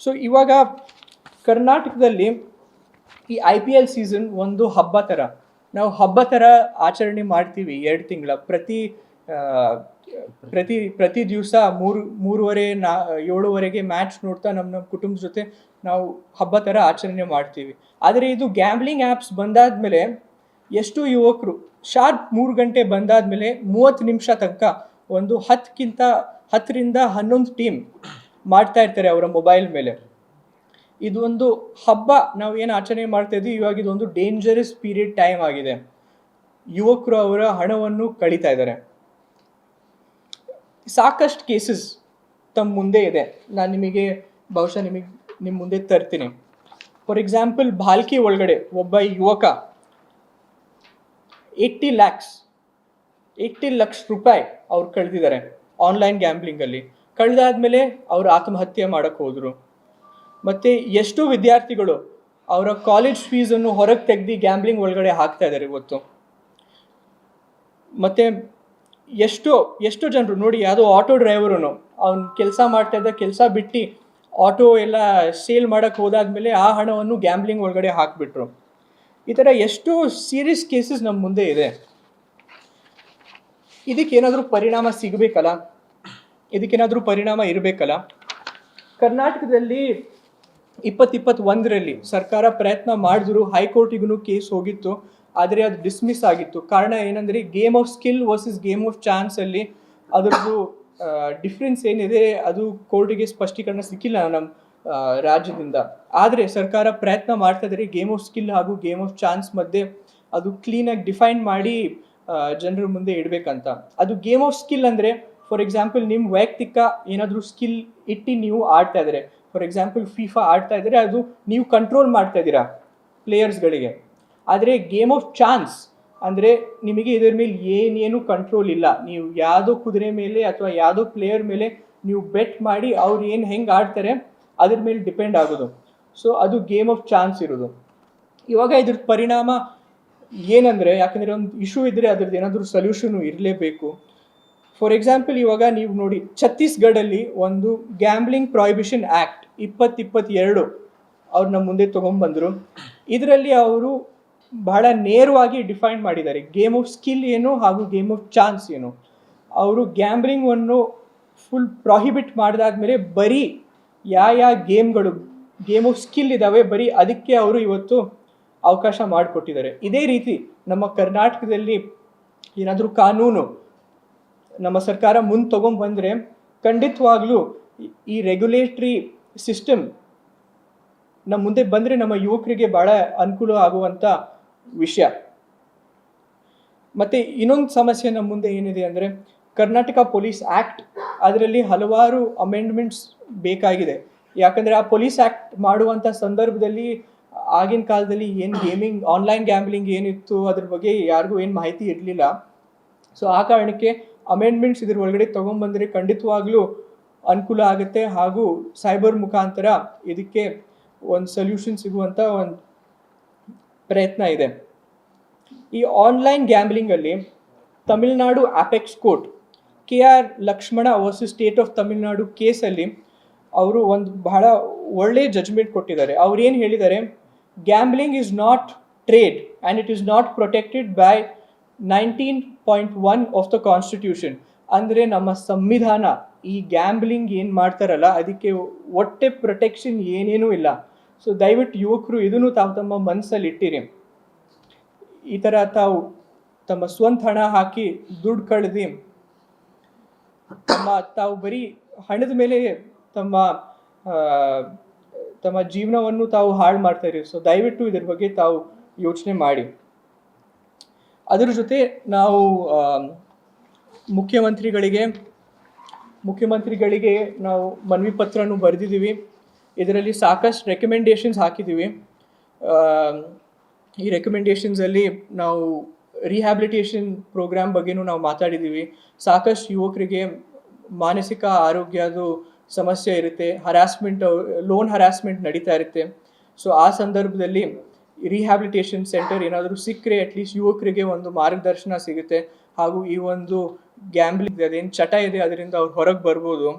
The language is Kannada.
ಸೊ ಇವಾಗ ಕರ್ನಾಟಕದಲ್ಲಿ ಈ ಐ ಪಿ ಎಲ್ ಸೀಸನ್ ಒಂದು ಹಬ್ಬ ಥರ. ನಾವು ಹಬ್ಬ ಥರ ಆಚರಣೆ ಮಾಡ್ತೀವಿ ಎರಡು ತಿಂಗಳ. ಪ್ರತಿ ಪ್ರತಿ ಪ್ರತಿ ದಿವಸ ಮೂರು, ಮೂರುವರೆ, ನಾ, ಏಳುವರೆಗೆ ಮ್ಯಾಚ್ ನೋಡ್ತಾ ನಮ್ಮ ನಮ್ಮ ಕುಟುಂಬದ ಜೊತೆ ನಾವು ಹಬ್ಬ ಥರ ಆಚರಣೆ ಮಾಡ್ತೀವಿ. ಆದರೆ ಇದು ಗ್ಯಾಮ್ಲಿಂಗ್ ಆ್ಯಪ್ಸ್ ಬಂದಾದ್ಮೇಲೆ ಎಷ್ಟು ಯುವಕರು ಶಾರ್ಪ್ ಮೂರು ಗಂಟೆ ಬಂದಾದ್ಮೇಲೆ ಮೂವತ್ತು ನಿಮಿಷ ತನಕ ಒಂದು ಹತ್ತಕ್ಕಿಂತ, ಹತ್ತರಿಂದ ಹನ್ನೊಂದು ಟೀಮ್ ಮಾಡ್ತಾ ಇರ್ತಾರೆ ಅವರ ಮೊಬೈಲ್ ಮೇಲೆ. ಇದೊಂದು ಹಬ್ಬ ನಾವು ಏನು ಆಚರಣೆ ಮಾಡ್ತಾ ಇದ್ವಿ? ಇವಾಗ ಇದೊಂದು ಡೇಂಜರಸ್ ಪೀರಿಯಡ್ ಟೈಮ್ ಆಗಿದೆ. ಯುವಕರು ಅವರ ಹಣವನ್ನು ಕಳೀತಾ ಇದ್ದಾರೆ. ಸಾಕಷ್ಟು ಕೇಸಸ್ ತಮ್ಮ ಮುಂದೆ ಇದೆ. ನಾನು ನಿಮಗೆ ಬಹುಶಃ ನಿಮಗೆ ನಿಮ್ಮ ಮುಂದೆ ತರ್ತೀನಿ. ಫಾರ್ ಎಕ್ಸಾಂಪಲ್ ಭಾಲ್ಕಿ ಒಳಗಡೆ ಒಬ್ಬ ಯುವಕ ಏಯ್ಟಿ ಲ್ಯಾಕ್ಸ್ ಏಯ್ಟಿ ಲಕ್ಷ ರೂಪಾಯಿ ಅವ್ರು ಕಳೆದಿದ್ದಾರೆ ಆನ್ಲೈನ್ ಗ್ಯಾಂಬ್ಲಿಂಗಲ್ಲಿ ಕಳೆದಾದ್ಮೇಲೆ ಅವರು ಆತ್ಮಹತ್ಯೆ ಮಾಡಕ್ಕೆ ಹೋದರು. ಮತ್ತು ಎಷ್ಟೋ ವಿದ್ಯಾರ್ಥಿಗಳು ಅವರ ಕಾಲೇಜ್ ಫೀಸನ್ನು ಹೊರಗೆ ತೆಗ್ದು ಗ್ಯಾಂಬ್ಲಿಂಗ್ ಒಳಗಡೆ ಹಾಕ್ತಾ ಇದ್ದಾರೆ ಇವತ್ತು. ಮತ್ತು ಎಷ್ಟೋ ಎಷ್ಟೋ ಜನರು ನೋಡಿ ಯಾವುದೋ ಆಟೋ ಡ್ರೈವರು ಅವ್ನು ಕೆಲಸ ಮಾಡ್ತಾ ಇದ್ದ ಕೆಲಸ ಬಿಟ್ಟು ಆಟೋ ಎಲ್ಲ ಸೇಲ್ ಮಾಡೋಕ್ಕೆ ಹೋದಾದ್ಮೇಲೆ ಆ ಹಣವನ್ನು ಗ್ಯಾಂಬ್ಲಿಂಗ್ ಒಳಗಡೆ ಹಾಕಿಬಿಟ್ರು. ಈ ಥರ ಎಷ್ಟೋ ಸೀರಿಯಸ್ ಕೇಸಸ್ ನಮ್ಮ ಮುಂದೆ ಇದೆ. ಇದಕ್ಕೇನಾದರೂ ಪರಿಣಾಮ ಸಿಗಬೇಕಲ್ಲ? ಇದಕ್ಕೇನಾದರೂ ಪರಿಣಾಮ ಇರಬೇಕಲ್ಲ? ಕರ್ನಾಟಕದಲ್ಲಿ ಇಪ್ಪತ್ತಿಪ್ಪತ್ತೊಂದರಲ್ಲಿ ಸರ್ಕಾರ ಪ್ರಯತ್ನ ಮಾಡಿದ್ರು ಹೈಕೋರ್ಟಿಗೂ ಕೇಸ್ ಹೋಗಿತ್ತು, ಆದರೆ ಅದು ಡಿಸ್ಮಿಸ್ ಆಗಿತ್ತು. ಕಾರಣ ಏನಂದರೆ game of skill versus game of chance ಅಲ್ಲಿ ಅದರದ್ದು ಡಿಫ್ರೆನ್ಸ್ ಏನಿದೆ, ಅದು ಕೋರ್ಟಿಗೆ ಸ್ಪಷ್ಟೀಕರಣ ಸಿಕ್ಕಿಲ್ಲ ನಮ್ಮ ರಾಜ್ಯದಿಂದ. ಆದರೆ ಸರ್ಕಾರ ಪ್ರಯತ್ನ ಮಾಡ್ತಾ ಇದ್ದಾರೆ ಗೇಮ್ ಆಫ್ ಸ್ಕಿಲ್ ಹಾಗೂ ಗೇಮ್ ಆಫ್ ಚಾನ್ಸ್ ಮಧ್ಯೆ ಅದು ಕ್ಲೀನಾಗಿ ಡಿಫೈನ್ ಮಾಡಿ ಜನರ ಮುಂದೆ ಇಡಬೇಕಂತ. ಅದು ಗೇಮ್ ಆಫ್ ಸ್ಕಿಲ್ ಅಂದರೆ ಫಾರ್ ಎಕ್ಸಾಂಪಲ್ ನಿಮ್ಮ ವೈಯಕ್ತಿಕ ಏನಾದರೂ ಸ್ಕಿಲ್ ಇಟ್ಟು ನೀವು ಆಡ್ತಾ ಇದ್ದಾರೆ ಫಾರ್ ಎಕ್ಸಾಂಪಲ್ ಫಿಫಾ ಆಡ್ತಾ ಇದ್ದರೆ ಅದು ನೀವು ಕಂಟ್ರೋಲ್ ಮಾಡ್ತಾ ಇದ್ದೀರಾ ಪ್ಲೇಯರ್ಸ್ಗಳಿಗೆ ಆದರೆ ಗೇಮ್ ಆಫ್ ಚಾನ್ಸ್ ಅಂದರೆ ನಿಮಗೆ ಇದರ ಮೇಲೆ ಏನೇನು ಕಂಟ್ರೋಲ್ ಇಲ್ಲ. ನೀವು ಯಾವುದೋ ಕುದುರೆ ಮೇಲೆ ಅಥವಾ ಯಾವುದೋ ಪ್ಲೇಯರ್ ಮೇಲೆ ನೀವು ಬೆಟ್ ಮಾಡಿ ಅವ್ರು ಏನು ಹೆಂಗೆ ಆಡ್ತಾರೆ ಅದ್ರ ಮೇಲೆ ಡಿಪೆಂಡ್ ಆಗೋದು. ಸೊ ಅದು ಗೇಮ್ ಆಫ್ ಚಾನ್ಸ್ ಇರೋದು. ಇವಾಗ ಇದ್ರ ಪರಿಣಾಮ ಏನಂದರೆ, ಯಾಕಂದರೆ ಒಂದು ಇಶ್ಯೂ ಇದ್ದರೆ ಅದ್ರದ್ದು ಏನಾದರೂ ಸೊಲ್ಯೂಷನು ಇರಲೇಬೇಕು. ಫಾರ್ ಎಕ್ಸಾಂಪಲ್ ಇವಾಗ ನೀವು ನೋಡಿ ಛತ್ತೀಸ್ಗಢಲ್ಲಿ ಒಂದು ಗ್ಯಾಂಬ್ಲಿಂಗ್ ಪ್ರಾಹಿಬಿಷನ್ ಆ್ಯಕ್ಟ್ ಇಪ್ಪತ್ತಿಪ್ಪತ್ತೆರಡು ಅವ್ರು ನಮ್ಮ ಮುಂದೆ ತೊಗೊಂಬಂದರು ಇದರಲ್ಲಿ ಅವರು ಬಹಳ ನೇರವಾಗಿ ಡಿಫೈನ್ ಮಾಡಿದ್ದಾರೆ. ಗೇಮ್ ಆಫ್ ಸ್ಕಿಲ್ ಏನು ಹಾಗೂ ಗೇಮ್ ಆಫ್ ಚಾನ್ಸ್ ಏನು. ಅವರು ಗ್ಯಾಂಬ್ಲಿಂಗನ್ನು ಫುಲ್ ಪ್ರಾಹಿಬಿಟ್ ಮಾಡಿದಾದ್ಮೇಲೆ ಬರೀ ಯಾವ ಯಾವ ಗೇಮ್ಗಳು ಗೇಮ್ ಆಫ್ ಸ್ಕಿಲ್ ಇದ್ದಾವೆ ಬರೀ ಅದಕ್ಕೆ ಅವರು ಇವತ್ತು ಅವಕಾಶ ಮಾಡಿಕೊಟ್ಟಿದ್ದಾರೆ. ಇದೇ ರೀತಿ ನಮ್ಮ ಕರ್ನಾಟಕದಲ್ಲಿ ಏನಾದರೂ ಕಾನೂನು ನಮ್ಮ ಸರ್ಕಾರ ಮುಂದೆ ತೊಗೊಂಬಂದರೆ ಖಂಡಿತವಾಗ್ಲೂ ಈ- ರೆಗ್ಯುಲೇಟ್ರಿ ಸಿಸ್ಟಮ್ ನಮ್ಮ ಮುಂದೆ ಬಂದರೆ ನಮ್ಮ ಯುವಕರಿಗೆ ಭಾಳ ಅನುಕೂಲ ಆಗುವಂಥ ವಿಷಯ. ಮತ್ತು ಇನ್ನೊಂದು ಸಮಸ್ಯೆ ನಮ್ಮ ಮುಂದೆ ಏನಿದೆ ಅಂದರೆ ಕರ್ನಾಟಕ ಪೊಲೀಸ್ ಆ್ಯಕ್ಟ್ ಅದರಲ್ಲಿ ಹಲವಾರು ಅಮೆಂಡ್ಮೆಂಟ್ಸ್ ಬೇಕಾಗಿದೆ. ಯಾಕಂದರೆ ಆ ಪೊಲೀಸ್ ಆ್ಯಕ್ಟ್ ಮಾಡುವಂಥ ಸಂದರ್ಭದಲ್ಲಿ ಆಗಿನ ಕಾಲದಲ್ಲಿ ಏನು ಗೇಮಿಂಗ್ ಆನ್ಲೈನ್ ಗ್ಯಾಂಬ್ಲಿಂಗ್ ಏನಿತ್ತು ಅದ್ರ ಬಗ್ಗೆ ಯಾರಿಗೂ ಏನು ಮಾಹಿತಿ ಇರಲಿಲ್ಲ. ಸೊ ಆ ಕಾರಣಕ್ಕೆ ಅಮೆಂಡ್ಮೆಂಟ್ಸ್ ಇದ್ರ ಒಳಗಡೆ ತೊಗೊಂಬಂದರೆ ಖಂಡಿತವಾಗ್ಲೂ ಅನುಕೂಲ ಆಗುತ್ತೆ. ಹಾಗೂ ಸೈಬರ್ ಮುಖಾಂತರ ಇದಕ್ಕೆ ಒಂದು ಸೊಲ್ಯೂಷನ್ ಸಿಗುವಂಥ ಒಂದು ಪ್ರಯತ್ನ ಇದೆ. ಈ online ಗ್ಯಾಂಬ್ಲಿಂಗಲ್ಲಿ Tamil Nadu apex court K R Lakshmana versus state of Tamil Nadu ಕೇಸಲ್ಲಿ ಅವರು ಒಂದು ಬಹಳ ಒಳ್ಳೆ ಜಜ್ಮೆಂಟ್ ಕೊಟ್ಟಿದ್ದಾರೆ. ಅವ್ರು ಏನು ಹೇಳಿದ್ದಾರೆ? Gambling is not trade and it is not protected by nineteen point one of the constitution ಅಂದರೆ ನಮ್ಮ ಸಂವಿಧಾನ. ಈ ಗ್ಯಾಂಬ್ಲಿಂಗ್ ಏನು ಮಾಡ್ತಾರಲ್ಲ, ಅದಕ್ಕೆ ಒಟ್ಟೆ ಪ್ರೊಟೆಕ್ಷನ್ ಏನೇನೂ ಇಲ್ಲ. ಸೊ ದಯವಿಟ್ಟು ಯುವಕರು ಇದನ್ನು ತಾವು ತಮ್ಮ ಮನಸ್ಸಲ್ಲಿ ಇಟ್ಟಿರಿ. ಈ ಥರ ತಾವು ತಮ್ಮ ಸ್ವಂತ ಹಣ ಹಾಕಿ ದುಡ್ಡು ಕಳೆದು, ತಮ್ಮ ತಾವು ಬರೀ ಹಣದ ಮೇಲೆ ತಮ್ಮ ತಮ್ಮ ಜೀವನವನ್ನು ತಾವು ಹಾಳು ಮಾಡ್ತಾ ಸೊ ದಯವಿಟ್ಟು ಇದ್ರ ಬಗ್ಗೆ ತಾವು ಯೋಚನೆ ಮಾಡಿ. ಅದ್ರ ಜೊತೆ ನಾವು ಮುಖ್ಯಮಂತ್ರಿಗಳಿಗೆ ಮುಖ್ಯಮಂತ್ರಿಗಳಿಗೆ ನಾವು ಮನವಿ ಪತ್ರನೂ ಬರೆದಿದ್ದೀವಿ. ಇದರಲ್ಲಿ ಸಾಕಷ್ಟು ರೆಕಮೆಂಡೇಷನ್ಸ್ ಹಾಕಿದ್ದೀವಿ. ಈ ರೆಕಮೆಂಡೇಶನ್ಸಲ್ಲಿ ನಾವು ರಿಹ್ಯಾಬಿಲಿಟೇಷನ್ ಪ್ರೋಗ್ರಾಮ್ ಬಗ್ಗೆನೂ ನಾವು ಮಾತಾಡಿದ್ದೀವಿ. ಸಾಕಷ್ಟು ಯುವಕರಿಗೆ ಮಾನಸಿಕ ಆರೋಗ್ಯದ ಸಮಸ್ಯೆ ಇರುತ್ತೆ. ಹರಾಸ್ಮೆಂಟ್ ಲೋನ್ ಹರಾಸ್ಮೆಂಟ್ ನಡೀತಾ ಇರುತ್ತೆ. ಸೊ ಆ ಸಂದರ್ಭದಲ್ಲಿ ರಿಹ್ಯಾಬಿಲಿಟೇಷನ್ ಸೆಂಟರ್ ಏನಾದರೂ ಸಿಕ್ಕರೆ ಅಟ್ಲೀಸ್ಟ್ ಯುವಕರಿಗೆ ಒಂದು ಮಾರ್ಗದರ್ಶನ ಸಿಗುತ್ತೆ. ಹಾಗೂ ಈ ಒಂದು ಗ್ಯಾಂಬ್ಲಿಂಗ್ ಅದೇನು ಚಟ ಇದೆ, ಅದರಿಂದ ಅವ್ರು ಹೊರಗೆ ಬರ್ಬೋದು.